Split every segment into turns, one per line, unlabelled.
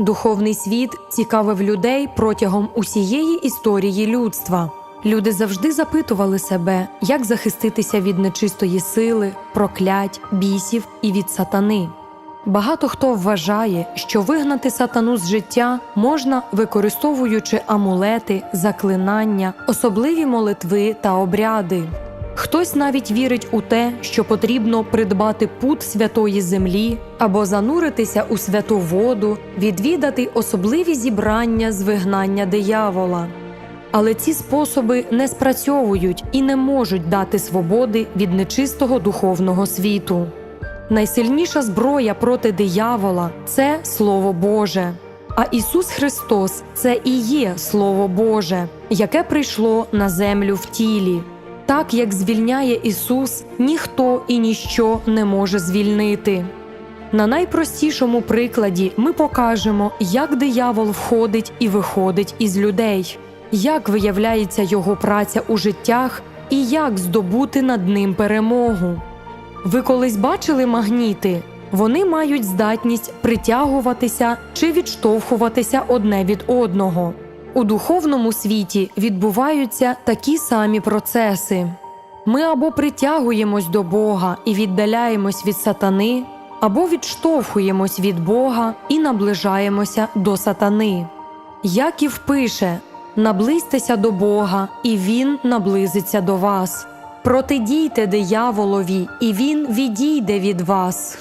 Духовний світ цікавив людей протягом усієї історії людства. Люди завжди запитували себе, як захиститися від нечистої сили, проклять, бісів і від сатани. Багато хто вважає, що вигнати сатану з життя можна використовуючи амулети, заклинання, особливі молитви та обряди. Хтось навіть вірить у те, що потрібно придбати пут святої землі або зануритися у святу воду, відвідати особливі зібрання з вигнання диявола. Але ці способи не спрацьовують і не можуть дати свободи від нечистого духовного світу. Найсильніша зброя проти диявола це Слово Боже. А Ісус Христос це і є Слово Боже, яке прийшло на землю в тілі. Так як звільняє Ісус, ніхто і ніщо не може звільнити. На найпростішому прикладі ми покажемо, як диявол входить і виходить із людей, як виявляється його праця у життях і як здобути над ним перемогу. Ви колись бачили магніти? Вони мають здатність притягуватися чи відштовхуватися одне від одного. У духовному світі відбуваються такі самі процеси. Ми або притягуємось до Бога і віддаляємось від сатани, або відштовхуємось від Бога і наближаємося до сатани. Яків пише: наблизьтеся до Бога, і Він наблизиться до вас. Протидійте дияволові, і він відійде від вас.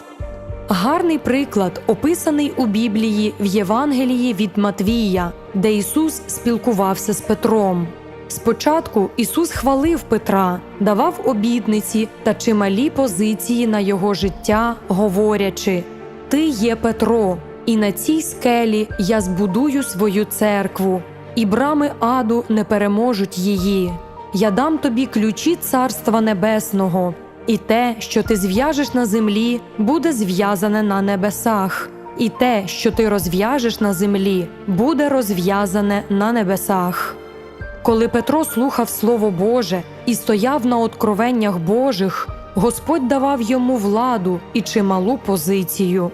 Гарний приклад описаний у Біблії в Євангелії від Матвія, де Ісус спілкувався з Петром. Спочатку Ісус хвалив Петра, давав обітниці та чималі позиції на його життя, говорячи: Ти є Петро, і на цій скелі я збудую свою церкву, і брами аду не переможуть її. Я дам тобі ключі Царства Небесного, і те, що ти зв'яжеш на землі, буде зв'язане на небесах, і те, що ти розв'яжеш на землі, буде розв'язане на небесах. Коли Петро слухав Слово Боже і стояв на откровеннях Божих, Господь давав йому владу і чималу позицію.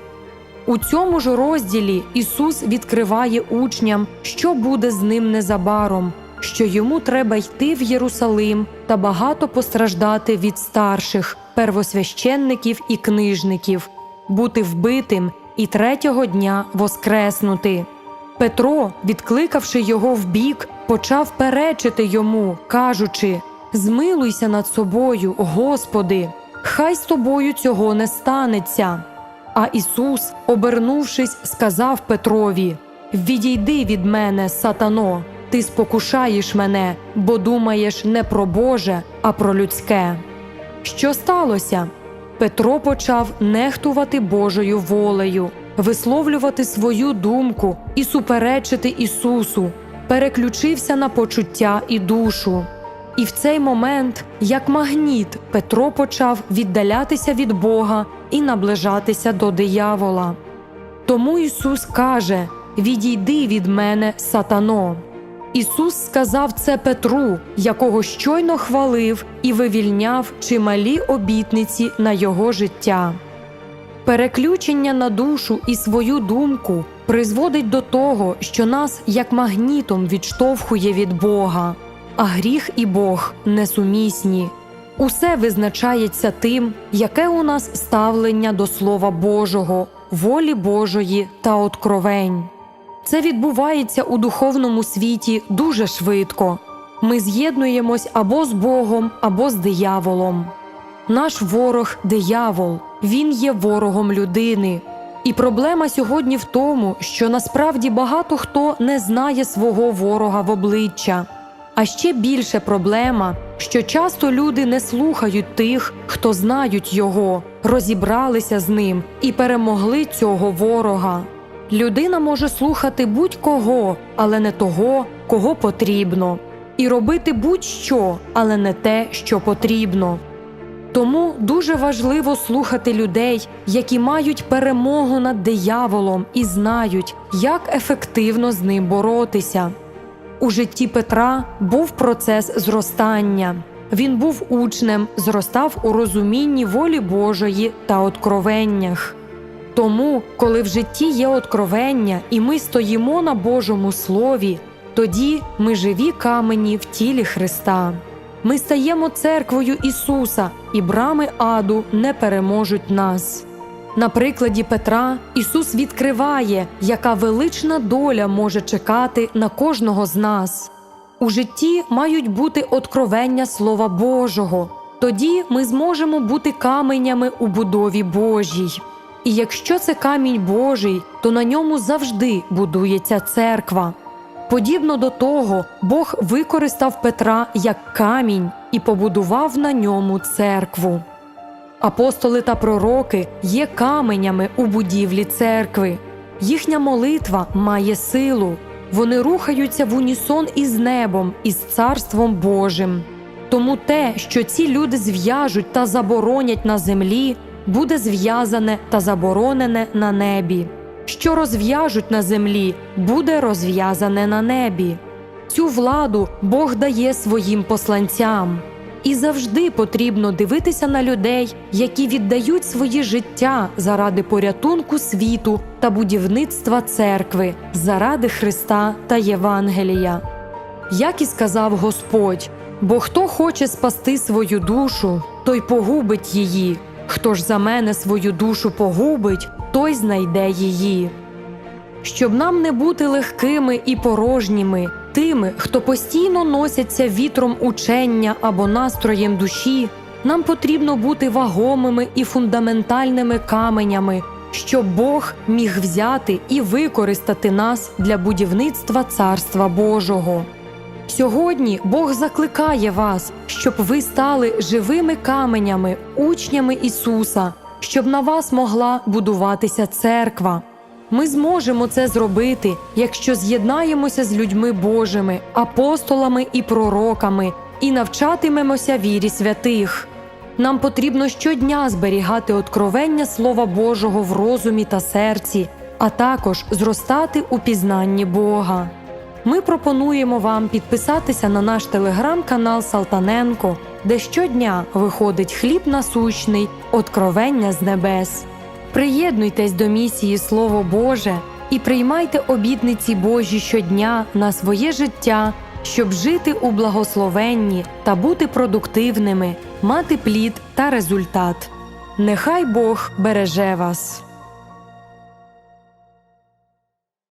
У цьому ж розділі Ісус відкриває учням, що буде з ним незабаром, що йому треба йти в Єрусалим та багато постраждати від старших, первосвященників і книжників, бути вбитим і третього дня воскреснути. Петро, відкликавши його вбік, почав перечити йому, кажучи: Змилуйся над собою, Господи, хай з тобою цього не станеться. А Ісус, обернувшись, сказав Петрові: Відійди від мене, сатано, ти спокушаєш мене, бо думаєш не про Боже, а про людське. Що сталося? Петро почав нехтувати Божою волею, висловлювати свою думку і суперечити Ісусу, переключився на почуття і душу. І в цей момент, як магніт, Петро почав віддалятися від Бога і наближатися до диявола. Тому Ісус каже: Відійди від мене, сатано. Ісус сказав це Петру, якого щойно хвалив і вивільняв чималі обітниці на його життя. Переключення на душу і свою думку призводить до того, що нас як магнітом відштовхує від Бога, а гріх і Бог несумісні. Усе визначається тим, яке у нас ставлення до Слова Божого, волі Божої та откровень. Це відбувається у духовному світі дуже швидко. Ми з'єднуємось або з Богом, або з дияволом. Наш ворог диявол, він є ворогом людини. І проблема сьогодні в тому, що насправді багато хто не знає свого ворога в обличчя. А ще більше проблема, що часто люди не слухають тих, хто знають його, розібралися з ним і перемогли цього ворога. Людина може слухати будь-кого, але не того, кого потрібно, і робити будь-що, але не те, що потрібно. Тому дуже важливо слухати людей, які мають перемогу над дияволом і знають, як ефективно з ним боротися. У житті Петра був процес зростання. Він був учнем, зростав у розумінні волі Божої та откровеннях. Тому, коли в житті є откровення і ми стоїмо на Божому Слові, тоді ми живі камені в тілі Христа. Ми стаємо церквою Ісуса, і брами аду не переможуть нас. На прикладі Петра Ісус відкриває, яка велична доля може чекати на кожного з нас. У житті мають бути откровення Слова Божого. Тоді ми зможемо бути каменями у будові Божій. І якщо це камінь Божий, то на ньому завжди будується церква. Подібно до того, Бог використав Петра як камінь і побудував на ньому церкву. Апостоли та пророки є каменями у будівлі церкви. Їхня молитва має силу. Вони рухаються в унісон із небом, із Царством Божим. Тому те, що ці люди зв'яжуть та заборонять на землі, буде зв'язане та заборонене на небі. Що розв'яжуть на землі, буде розв'язане на небі. Цю владу Бог дає своїм посланцям. І завжди потрібно дивитися на людей, які віддають свої життя заради порятунку світу та будівництва церкви, заради Христа та Євангелія. Як і сказав Господь: бо хто хоче спасти свою душу, той погубить її. Хто ж за мене свою душу погубить, той знайде її. Щоб нам не бути легкими і порожніми, тими, хто постійно носяться вітром учення або настроєм душі, нам потрібно бути вагомими і фундаментальними каменями, щоб Бог міг взяти і використати нас для будівництва Царства Божого. Сьогодні Бог закликає вас, щоб ви стали живими каменями, учнями Ісуса, щоб на вас могла будуватися церква. Ми зможемо це зробити, якщо з'єднаємося з людьми Божими, апостолами і пророками і навчатимемося вірі святих. Нам потрібно щодня зберігати откровення Слова Божого в розумі та серці, а також зростати у пізнанні Бога. Ми пропонуємо вам підписатися на наш телеграм-канал Салтаненко, де щодня виходить хліб насущний, откровення з небес. Приєднуйтесь до місії Слово Боже і приймайте обітниці Божі щодня на своє життя, щоб жити у благословенні та бути продуктивними, мати плід та результат. Нехай Бог береже вас.